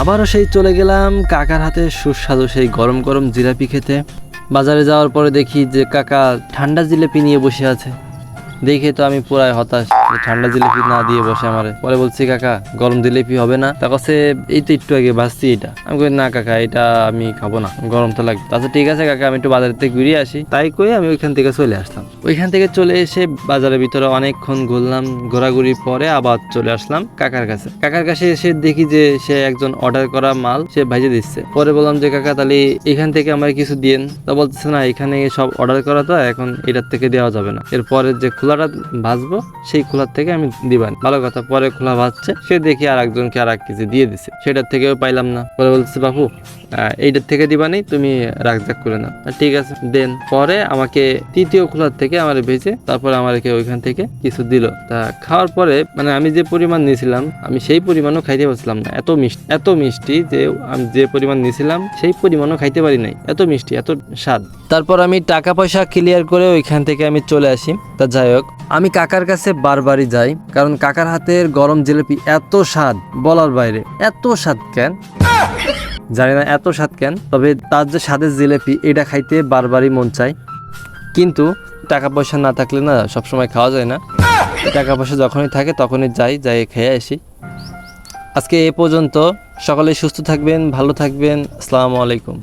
আবারও সেই চলে গেলাম কাকার হাতে সুস্বাদু সেই গরম গরম জিলাপি খেতে। বাজারে যাওয়ার পরে দেখি যে কাকা ঠান্ডা জিলাপি নিয়ে বসে আছে। দেখে তো আমি পুরাই হতাশ। ঠান্ডা জিলিপি না দিয়ে বসে আমারে। পরে বলছি, কাকা, গরম জিলিপি হবে না? তা কাছে এই তো একটু আগে ভাসছি এটা। আমি কই, না কাকা, এটা আমি খাব না, গরম তো লাগবে। আচ্ছা ঠিক আছে কাকা, আমি একটু বাজার থেকে ঘুরিয়ে আসি। তাই কই, আমি ওইখান থেকে চলে আসলাম। ওইখান থেকে চলে এসে বাজারের ভিতরে অনেকক্ষণ ঘুরলাম। ঘোরাঘুরি পরে আবার চলে আসলাম কাকার কাছে। কাকার কাছে এসে দেখি যে সে একজন অর্ডার করা মাল সে ভাইজে দিচ্ছে। পরে বললাম যে, কাকা, তাহলে এখান থেকে আমার কিছু দিয়েন। তা বলতেছে, না, এখানে সব অর্ডার করা তো, এখন এটার থেকে দেওয়া যাবে না। এরপরে যে খোলাটা ভাজবো, সেই খোলার থেকে আমি দিবান। ভালো কথা, পরে খোলা ভাজছে সে দেখি আর একজনকে আর এক কেজি দিয়ে দিছে। সেটার থেকেও পাইলাম না। পরে বলতেছে, বাপু এইটার থেকে দিবানি তুমি রাখজাক করে নাও। ঠিক আছে, দেন। পরে আমাকে তৃতীয় খোলার থেকে আমার ভেজে তারপরে আমাকে ওইখান থেকে কিছু দিল। তা খাওয়ার পরে মানে আমি যে পরিমাণ নিয়েছিলাম আমি সেই পরিমাণও খাইতে পারছিলাম না। এত মিষ্টি এত মিষ্টি যে আমি যে পরিমাণ নিয়েছিলাম সেই পরিমাণও খাইতে পারি নাই। এত মিষ্টি, এত স্বাদ। তারপর আমি টাকা পয়সা ক্লিয়ার করে ওইখান থেকে আমি চলে আসি। তা যাই হোক আমি কাকার কাছে বারবারই যাই, কারণ কাকার হাতের গরম জিলিপি এত স্বাদ, বলার বাইরে। এত স্বাদ কেন? জানি না এত স্বাদ কেন, তবে তার যে স্বাদের জিলেপি, এটা খাইতে বারবারই মন চায়। কিন্তু টাকা পয়সা না থাকলে না সবসময় খাওয়া যায় না। টাকা পয়সা যখনই থাকে, তখনই যাই যাই খেয়ে আসি। আজকে এ পর্যন্ত। সকলে সুস্থ থাকবেন, ভালো থাকবেন। আসসালামু আলাইকুম।